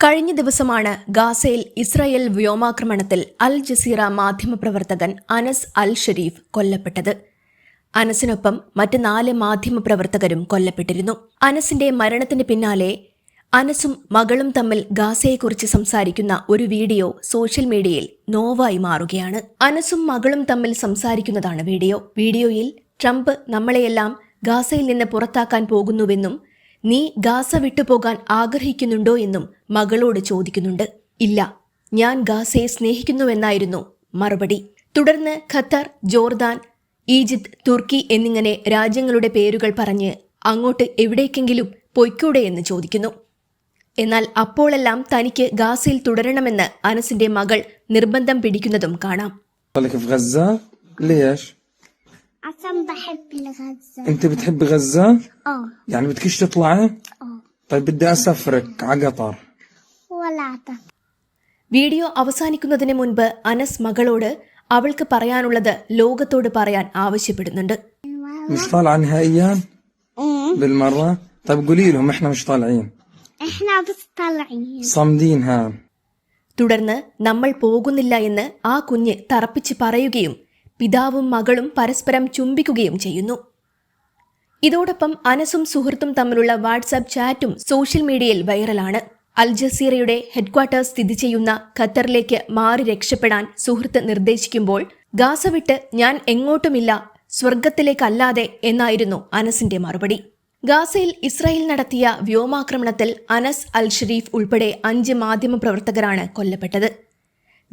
കഴിഞ്ഞ ദിവസമാണ് ഗാസയിൽ ഇസ്രായേൽ വ്യോമാക്രമണത്തിൽ അൽ ജസീറ മാധ്യമപ്രവർത്തകൻ അനസ് അൽ ഷരീഫ് കൊല്ലപ്പെട്ടത്. അനസിനൊപ്പം മറ്റ് നാല് മാധ്യമപ്രവർത്തകരും കൊല്ലപ്പെട്ടിരുന്നു. അനസിന്റെ മരണത്തിന് പിന്നാലെ അനസും മകളും തമ്മിൽ ഗാസയെക്കുറിച്ച് സംസാരിക്കുന്ന ഒരു വീഡിയോ സോഷ്യൽ മീഡിയയിൽ നോവായി മാറുകയാണ്. അനസും മകളും തമ്മിൽ സംസാരിക്കുന്നതാണ് വീഡിയോ. വീഡിയോയിൽ ട്രംപ് നമ്മളെയെല്ലാം ഗാസയിൽ നിന്ന് പുറത്താക്കാൻ പോകുന്നുവെന്നും നീ ഗാസ വിട്ടുപോകാൻ ആഗ്രഹിക്കുന്നുണ്ടോ എന്നും മകളോട് ചോദിക്കുന്നുണ്ട്. ഇല്ല ഞാൻ ഗാസയെ സ്നേഹിക്കുന്നുവെന്നായിരുന്നു മറുപടി. തുടർന്ന് ഖത്തർ ജോർദാൻ ഈജിപ്ത് തുർക്കി എന്നിങ്ങനെ രാജ്യങ്ങളുടെ പേരുകൾ പറഞ്ഞ് അങ്ങോട്ട് എവിടേക്കെങ്കിലും പൊയ്ക്കൂടെ എന്ന് ചോദിക്കുന്നു. എന്നാൽ അപ്പോഴെല്ലാം തനിക്ക് ഗാസയിൽ തുടരണമെന്ന് അനസിന്റെ മകൾ നിർബന്ധം പിടിക്കുന്നതും കാണാം. عشان بحب الغزة انت بتحب غزة؟ اه يعني بدكش تطلعي؟ اه طيب بدي اسافرك على قطر ولا أعتقد വീഡിയോ അവസാനിക്കുന്നതിന് മുൻപ് അനസ് മകളോട് അവൾക്ക് പറയാനുള്ളത് ലോകത്തോട് പറയാൻ ആവശ്യപ്പെടുന്നുണ്ട് مش طالعة نهائيا؟ بالمرة؟ طيب قولي لهم احنا مش طالعين احنا بس طالعين صامدين ها തുടർന്ന് നമ്മൾ പോകുന്നില്ല എന്ന് ആ കുഞ്ഞ് തറപ്പിച്ച് പറയുകയും പിതാവും മകളും പരസ്പരം ചുംബിക്കുകയും ചെയ്യുന്നു. ഇതോടൊപ്പം അനസും സുഹൃത്തും തമ്മിലുള്ള വാട്സാപ്പ് ചാറ്റും സോഷ്യൽ മീഡിയയിൽ വൈറലാണ്. അൽ ജസീറയുടെ ഹെഡ്ക്വാർട്ടേഴ്സ് സ്ഥിതി ചെയ്യുന്ന ഖത്തറിലേക്ക് മാറി രക്ഷപ്പെടാൻ സുഹൃത്ത് നിർദ്ദേശിക്കുമ്പോൾ ഗാസ വിട്ട് ഞാൻ എങ്ങോട്ടുമില്ല സ്വർഗത്തിലേക്കല്ലാതെ എന്നായിരുന്നു അനസിന്റെ മറുപടി. ഗാസയിൽ ഇസ്രായേൽ നടത്തിയ വ്യോമാക്രമണത്തിൽ അനസ് അൽ ഷരീഫ് ഉൾപ്പെടെ അഞ്ച് മാധ്യമപ്രവർത്തകരാണ് കൊല്ലപ്പെട്ടത്.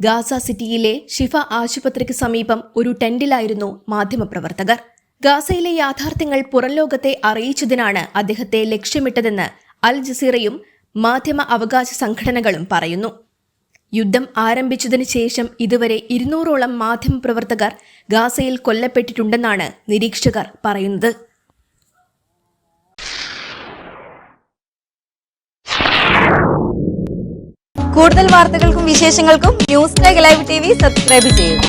ഗാസ സിറ്റിയിലെ ഷിഫ ആശുപത്രിക്ക് സമീപം ഒരു ടെന്റിലായിരുന്നു മാധ്യമപ്രവർത്തകർ. ഗാസയിലെ യാഥാർത്ഥ്യങ്ങൾ പുറംലോകത്തെ അറിയിച്ചതിനാണ് അദ്ദേഹത്തെ ലക്ഷ്യമിട്ടതെന്ന് അൽ ജസീറയും മാധ്യമ അവകാശ സംഘടനകളും പറയുന്നു. യുദ്ധം ആരംഭിച്ചതിന് ശേഷം ഇതുവരെ ഇരുന്നൂറോളം മാധ്യമപ്രവർത്തകർ ഗാസയിൽ കൊല്ലപ്പെട്ടിട്ടുണ്ടെന്നാണ് നിരീക്ഷകർ പറയുന്നത്. കൂടുതൽ വാർത്തകൾക്കും വിശേഷങ്ങൾക്കും news live T V subscribe ചെയ്യുക